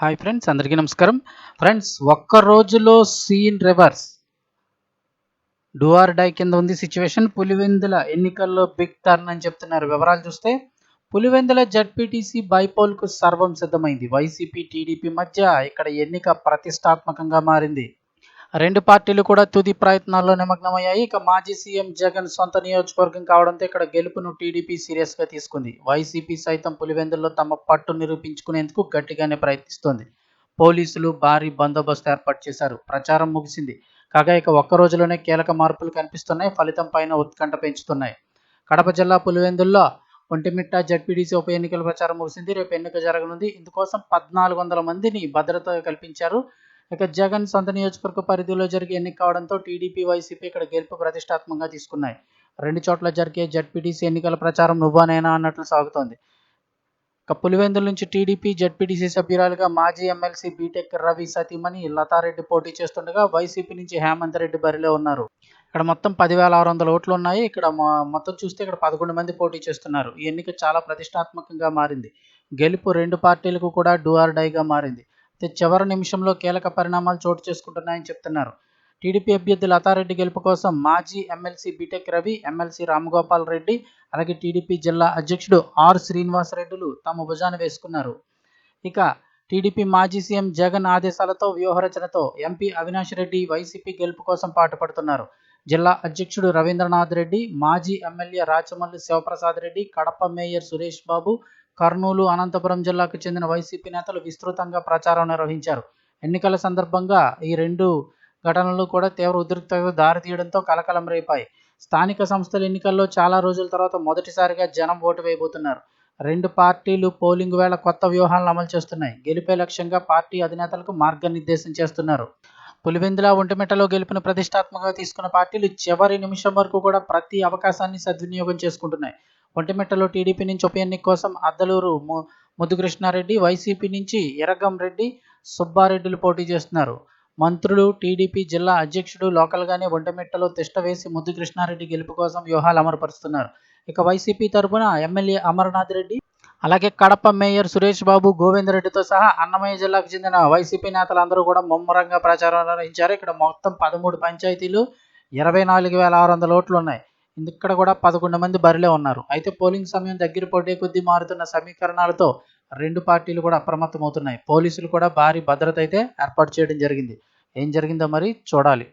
Hi friends అందరికీ నమస్కారం. Friends ఒక్క రోజులో సీన్ రివర్స్. డూఆర్ డై కింద ఉంది సిచ్యువేషన్. పులివెందుల ఎన్నికల్లో బిగ్ టర్న్ అని చెప్తున్నారు. వివరాలు చూస్తే పులివెందుల జడ్పీటీసీ బైపోల్కు సర్వం సిద్ధమైంది. వైసీపీ టీడీపీ మధ్య ఇక్కడ ఎన్నిక ప్రతిష్టాత్మకంగా మారింది. రెండు పార్టీలు కూడా తుది ప్రయత్నాల్లో నిమగ్నమయ్యాయి. ఇక మాజీ సీఎం జగన్ సొంత నియోజకవర్గం కావడంతో ఇక్కడ గెలుపును టీడీపీ సీరియస్గా తీసుకుంది. వైసీపీ సైతం పులివెందుల్లో తమ పట్టు నిరూపించుకునేందుకు గట్టిగానే ప్రయత్నిస్తోంది. పోలీసులు భారీ బందోబస్తు ఏర్పాటు చేశారు. ప్రచారం ముగిసింది. కాగా ఇక ఒక్క రోజులోనే కీలక మార్పులు కనిపిస్తున్నాయి. ఫలితం పైన ఉత్కంఠ పెంచుతున్నాయి. కడప జిల్లా పులివెందుల్లో ఒంటిమిట్ట జడ్పీడీసీ ఉప ఎన్నికల ప్రచారం ముగిసింది. రేపు ఎన్నిక జరగనుంది. ఇందుకోసం పద్నాలుగు వందల మందిని భద్రత కల్పించారు. ఇక జగన్ సొంత నియోజకవర్గ పరిధిలో జరిగే ఎన్నిక కావడంతో టీడీపీ వైసీపీ ఇక్కడ గెలుపు ప్రతిష్టాత్మకంగా తీసుకున్నాయి. రెండు చోట్ల జరిగే జడ్పీటీసీ ఎన్నికల ప్రచారం నువ్వానేనా అన్నట్లు సాగుతోంది. ఇక పులివెందుల నుంచి టీడీపీ జడ్పీటీసీ సభ్యురాలుగా మాజీ ఎమ్మెల్సీ బీటెక్ రవి సతీమణి లతారెడ్డి పోటీ చేస్తుండగా వైసీపీ నుంచి హేమంత్ రెడ్డి బరిలో ఉన్నారు. ఇక్కడ మొత్తం పదివేల ఆరు వందల ఓట్లు ఉన్నాయి. ఇక్కడ మొత్తం చూస్తే ఇక్కడ పదకొండు మంది పోటీ చేస్తున్నారు. ఈ ఎన్నిక చాలా ప్రతిష్టాత్మకంగా మారింది. గెలుపు రెండు పార్టీలకు కూడా డూఆర్ డైగా మారింది. చివరి నిమిషంలో కీలక పరిణామాలు చోటు చేసుకుంటున్నాయని చెప్తున్నారు. టీడీపీ అభ్యర్థి లతారెడ్డి గెలుపు కోసం మాజీ MLC BTech Ravi MLC Ramagopal Reddy అలాగే టీడీపీ జిల్లా అధ్యక్షుడు ఆర్ శ్రీనివాసరెడ్డిలు తమ భుజాన వేసుకున్నారు. ఇక టీడీపీ మాజీ సీఎం జగన్ ఆదేశాలతో వ్యూహరచనతో ఎంపీ అవినాష్ రెడ్డి వైసీపీ గెలుపు కోసం పాటుపడుతున్నారు. జిల్లా అధ్యక్షుడు రవీంద్రనాథ్ రెడ్డి మాజీ ఎమ్మెల్యే రాచమల్లి శివప్రసాద్ రెడ్డి కడప మేయర్ సురేష్ బాబు కర్నూలు అనంతపురం జిల్లాకు చెందిన వైసీపీ నేతలు విస్తృతంగా ప్రచారం నిర్వహించారు. ఎన్నికల సందర్భంగా ఈ రెండు ఘటనలు కూడా తీవ్ర ఉద్రిక్తతకు దారితీయడంతో కలకలం రేపాయి. స్థానిక సంస్థల ఎన్నికల్లో చాలా రోజుల తర్వాత మొదటిసారిగా జనం ఓటు వేయబోతున్నారు. రెండు పార్టీలు పోలింగ్ వేళ కొత్త వ్యూహాలను అమలు చేస్తున్నాయి. గెలిపే లక్ష్యంగా పార్టీ అధినేతలకు మార్గనిర్దేశం చేస్తున్నారు. పులివెందుల ఒంటిమిట్టలో గెలుపున ప్రతిష్టాత్మకంగా తీసుకున్న పార్టీలు చివరి నిమిషం వరకు కూడా ప్రతి అవకాశాన్ని సద్వినియోగం చేసుకుంటున్నాయి. ఒంటిమిట్టలో టీడీపీ నుంచి ఉప ఎన్నిక కోసం అద్దలూరు ముద్దుకృష్ణారెడ్డి వైసీపీ నుంచి ఎరగం రెడ్డి సుబ్బారెడ్డిలు పోటీ చేస్తున్నారు. మంత్రులు టీడీపీ జిల్లా అధ్యక్షుడు లోకల్గానే ఒంటమిట్టలో తిష్ట వేసి ముద్దుకృష్ణారెడ్డి గెలుపు కోసం వ్యూహాలు అమరపరుస్తున్నారు ఇక వైసీపీ తరఫున ఎమ్మెల్యే అమర్నాథ్ రెడ్డి అలాగే కడప మేయర్ సురేష్ బాబు గోవిందరెడ్డితో సహా అన్నమయ్య జిల్లాకు చెందిన వైసీపీ నేతలందరూ కూడా ముమ్మరంగా ప్రచారం నిర్వహించారు. ఇక్కడ మొత్తం పదమూడు పంచాయతీలు ఇరవై నాలుగు వేల ఆరు వందల ఓట్లు ఉన్నాయి. ఇక్కడ కూడా పదకొండు మంది బరిలో ఉన్నారు. అయితే పోలింగ్ సమయం దగ్గర పడే కొద్దీ మారుతున్న సమీకరణాలతో రెండు పార్టీలు కూడా అప్రమత్తమవుతున్నాయి. పోలీసులు కూడా భారీ భద్రత అయితే ఏర్పాటు చేయడం జరిగింది. ఏం జరిగిందో మరి చూడాలి.